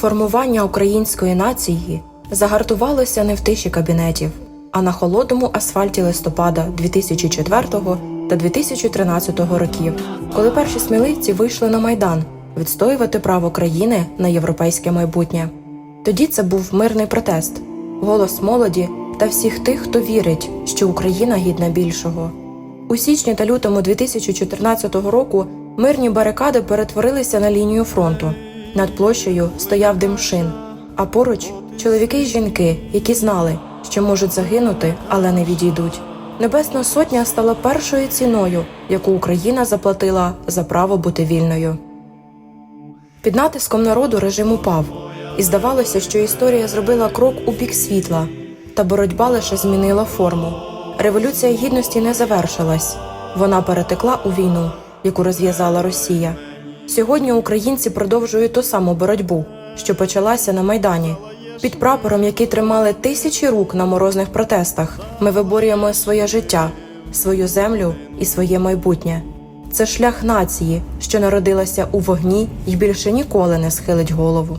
Формування української нації загартувалося не в тиші кабінетів, а на холодному асфальті листопада 2004 та 2013 років, коли перші сміливці вийшли на майдан відстоювати право країни на європейське майбутнє. Тоді це був мирний протест, голос молоді та всіх тих, хто вірить, що Україна гідна більшого. У січні та лютому 2014 року мирні барикади перетворилися на лінію фронту. Над площею стояв дим шин, а поруч чоловіки й жінки, які знали, що можуть загинути, але не відійдуть. Небесна сотня стала першою ціною, яку Україна заплатила за право бути вільною. Під натиском народу режим упав, і здавалося, що історія зробила крок у бік світла, та боротьба лише змінила форму. Революція гідності не завершилась, вона перетекла у війну, яку розв'язала Росія. Сьогодні українці продовжують ту саму боротьбу, що почалася на Майдані. Під прапором, який тримали тисячі рук на морозних протестах, ми виборюємо своє життя, свою землю і своє майбутнє. Це шлях нації, що народилася у вогні і більше ніколи не схилить голову.